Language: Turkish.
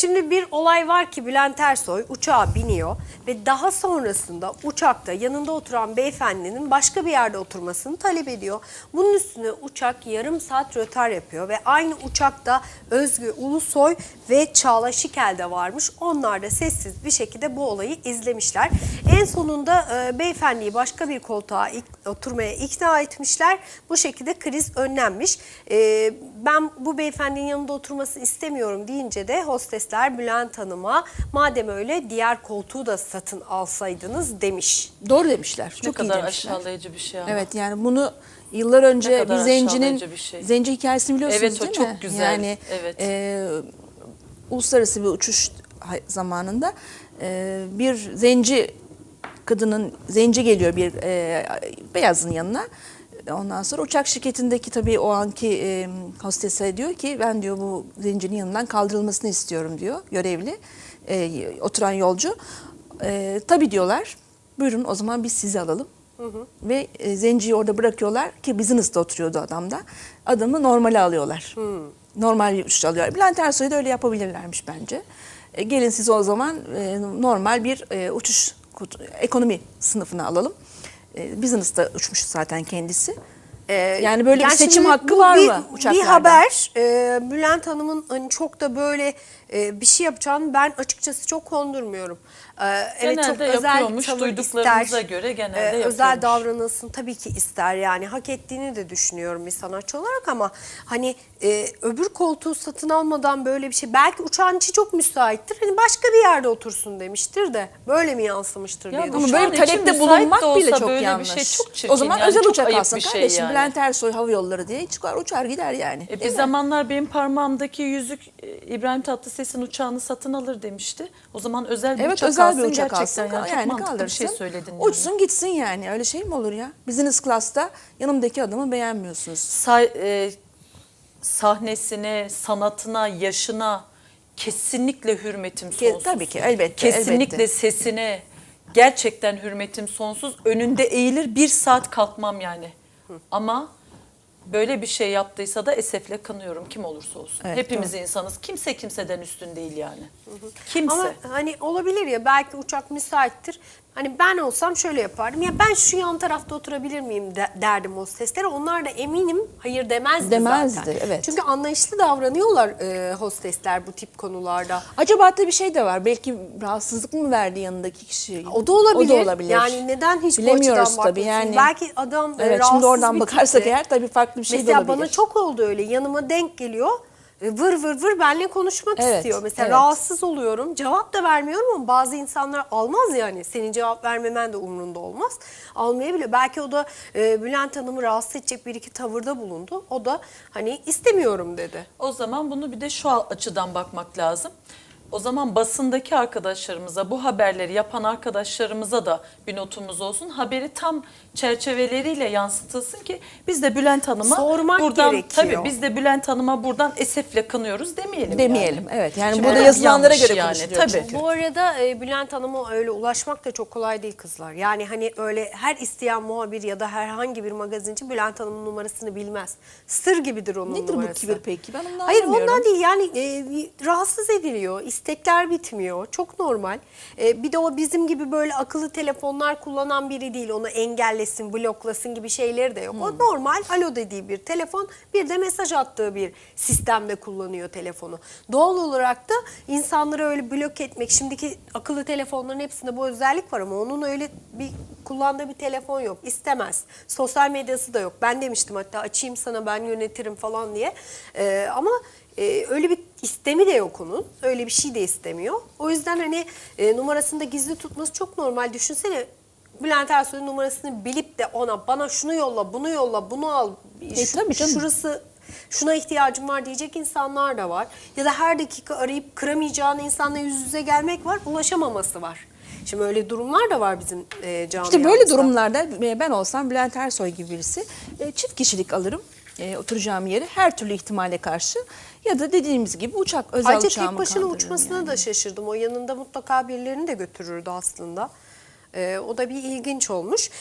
Şimdi bir olay var ki Bülent Ersoy uçağa biniyor ve daha sonrasında uçakta yanında oturan beyefendinin başka bir yerde oturmasını talep ediyor. Bunun üstüne uçak yarım saat rötar yapıyor ve aynı uçakta Özgü Ulusoy ve Çağla Şikel de varmış. Onlar da sessiz bir şekilde bu olayı izlemişler. En sonunda e, beyefendiyi başka bir koltuğa ik- oturmaya ikna etmişler. Bu şekilde kriz önlenmiş. E, ben bu beyefendinin yanında oturmasını istemiyorum deyince de hostesler Bülent Hanım'a madem öyle diğer koltuğu da satın alsaydınız demiş. Doğru demişler. Ne Çok iyi kadar demişler. aşağılayıcı bir şey ama. Evet yani bunu yıllar önce bir kadar zencinin aşağılayıcı bir şey. zenci hikayesini biliyorsunuz Evet, o değil çok mi? güzel. Yani Evet. e, uluslararası bir uçuş hay- zamanında e, bir zenci kadının zenci geliyor bir e, beyazın yanına. Ondan sonra uçak şirketindeki tabii o anki e, hostese diyor ki ben diyor bu zencinin yanından kaldırılmasını istiyorum diyor görevli e, oturan yolcu. E, tabii diyorlar buyurun o zaman biz sizi alalım. Ve e, zenciyi orada bırakıyorlar ki business'ta oturuyordu adam da. Adamı normale alıyorlar. Normal bir uçuş alıyorlar. Bülent Ersoy'u da öyle yapabilirlermiş bence. E, gelin sizi o zaman e, normal bir e, uçuş ekonomi sınıfına alalım. E, business'ta uçmuş zaten kendisi. Ee, Yani böyle bir seçim hakkı var bir, mı Bir uçaklarda? haber e, Bülent Hanım'ın hani çok da böyle e, bir şey yapacağını ben açıkçası çok kondurmuyorum. Ee, evet çok Genelde özel yapıyormuş, tavır duyduklarımıza ister. göre genelde Özel yapıyormuş. davranılsın tabii ki ister yani hak ettiğini de düşünüyorum bir sanatçı olarak ama hani e, öbür koltuğu satın almadan böyle bir şey belki uçağın içi çok müsaittir hani başka bir yerde otursun demiştir de böyle mi yansımıştır Ya diye Ama düşünüyorum. böyle bir talepte bulunmak bile çok böyle bir yanlış. şey çok çirkin o zaman yani, özel çok uçak alsın bir şey kardeşim. yani. Bülent Ersoy Hava Yolları diye çıkar uçar gider yani. E, bir mi? zamanlar benim parmağımdaki yüzük e, İbrahim Tatlıses'in uçağını satın alır demişti. O zaman özel bir Evet uçak özel alsın bir uçak gerçekten alsın. ya. Çok yani mantıklı bir şey söyledin. yani. Uçsun gitsin yani. Öyle şey mi olur ya? Business class'ta yanımdaki adamı beğenmiyorsunuz. Sa- e, sahnesine, sanatına, yaşına kesinlikle hürmetim Ke- sonsuz. tabii ki, elbette, Kesinlikle elbette. sesine gerçekten hürmetim sonsuz. Önünde eğilir bir saat kalkmam yani. Ama böyle bir şey yaptıysa da esefle kınıyorum kim olursa olsun. Evet, Hepimiz insanız. Kimse kimseden üstün değil yani. Kimse. Ama hani olabilir ya belki uçak müsaittir. Hani ben olsam şöyle yapardım. Ya ben şu yan tarafta oturabilir miyim de- derdim hosteslere. Onlar da eminim hayır demezdi, Demezdi, zaten. evet. Çünkü anlayışlı davranıyorlar e, hostesler bu tip konularda. Acaba hatta bir şey de var. Belki rahatsızlık mı verdi yanındaki kişi? O da olabilir. O da olabilir. Yani neden hiç bu Bilemiyoruz açıdan tabii yani. Belki adam e, Evet rahatsız şimdi oradan bir bakarsak tipti. eğer tabii farklı bir şey de Mesela olabilir. bana çok oldu öyle. Yanıma denk geliyor. E, Vır vır vır benimle konuşmak Evet, istiyor. Mesela evet. rahatsız oluyorum. Cevap da vermiyorum ama bazı insanlar almaz yani. Senin cevap vermemen de umrunda olmaz. Almayabiliyor. Belki o da e, Bülent Hanım'ı rahatsız edecek bir iki tavırda bulundu. O da hani istemiyorum dedi. O zaman bunu bir de şu açıdan bakmak lazım. O zaman basındaki arkadaşlarımıza, bu haberleri yapan arkadaşlarımıza da bir notumuz olsun. Haberi tam çerçeveleriyle yansıtılsın ki biz de Bülent Hanım'a Sormak buradan gerekiyor. tabii biz de Bülent Hanım'a buradan esefle kınıyoruz demeyelim. Demeyelim. Yani. Evet yani Şimdi burada yazılanlara göre yani, konuşuluyor tabii. çünkü. Bu arada e, Bülent Hanım'a öyle ulaşmak da çok kolay değil kızlar. Yani hani öyle her isteyen muhabir ya da herhangi bir magazinci Bülent Hanım'ın numarasını bilmez. Sır gibidir onun Nedir bu numarası. kibir peki? Ben onu Hayır anlamıyorum. ondan değil yani e, rahatsız ediliyor. İstekler bitmiyor. Çok normal. E, bir de o bizim gibi böyle akıllı telefonlar kullanan biri değil. Onu engellesin, bloklasın gibi şeyleri de yok. Hmm. O normal alo dediği bir telefon bir de mesaj attığı bir sistemde kullanıyor telefonu. Doğal olarak da insanları öyle blok etmek. Şimdiki akıllı telefonların hepsinde bu özellik var ama onun öyle bir kullandığı bir telefon yok. İstemez. Sosyal medyası da yok. Ben demiştim hatta açayım sana ben yönetirim falan diye. E, ama ee, öyle bir istemi de yok onun. Öyle bir şey de istemiyor. O yüzden hani e, numarasını da gizli tutması çok normal. Düşünsene Bülent Ersoy'un numarasını bilip de ona bana şunu yolla, bunu yolla, bunu al. E, tabii canım. Şurası şuna ihtiyacım var diyecek insanlar da var. Ya da her dakika arayıp kıramayacağın insanla yüz yüze gelmek var. Ulaşamaması var. Şimdi öyle durumlar da var bizim e, camiamızda. İşte böyle durumlarda e, ben olsam Bülent Ersoy gibi birisi e, çift kişilik alırım e, oturacağım yeri her türlü ihtimale karşı ya da dediğimiz gibi uçak özel Ayrıca uçağımı tek başına uçmasına yani. da şaşırdım. O yanında mutlaka birilerini de götürürdü aslında. Ee, o da bir ilginç olmuş.